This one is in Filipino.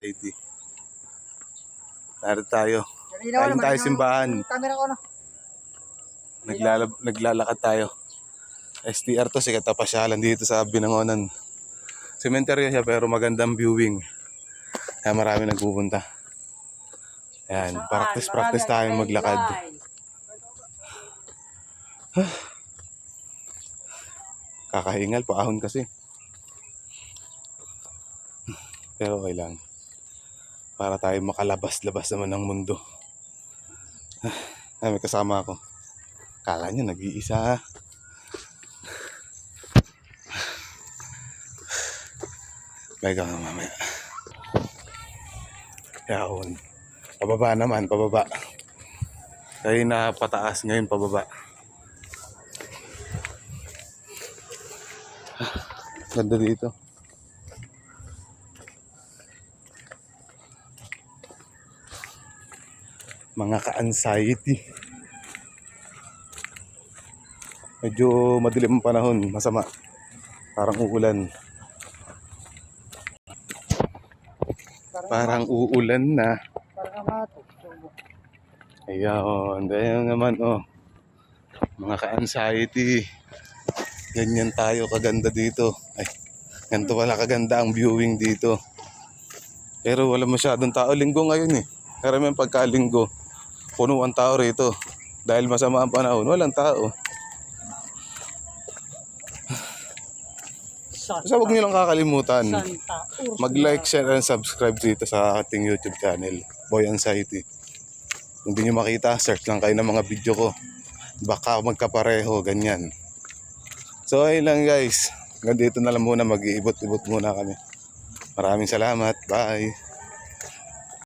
80. Narito tayo. Kain tayo simbahan. Camera ko, no? Naglalab, naglalakad tayo. STR to, sikat na pasyalan dito sa Binangonan. Cemetery siya pero magandang viewing. Kaya marami nagpupunta. Ayan, practice practice tayo maglakad. Kakahingal, paahon kasi. Pero okay lang. Para tayo makalabas-labas naman ng mundo. Ay, may kasama ako. Kala niya nag-iisa. May ka mamaya. Yaon. Pababa naman, pababa. Kaya na pataas ngayon, pababa. Ganda dito. Mga ka-anxiety. Medyo madilim ang panahon, masama. Parang uulan. Parang uulan na. Ayun, dahil naman oh. Mga ka-anxiety. Ganyan tayo kaganda dito. Ay, ganito pala kaganda ang viewing dito. Pero wala masyadong tao. Linggo ngayon eh. Karamihan pagkalinggo, puno ang tao rito. Dahil masama ang panahon, walang tao. So huwag niyo lang kakalimutan. Mag-like, share, and subscribe dito sa ating YouTube channel, Boy Anxiety. Kung di nyo makita, search lang kayo ng mga video ko. Baka magkapareho, ganyan. So ayun lang guys. Hanggang dito na lang muna, mag-iibot-ibot muna kami. Maraming salamat. Bye.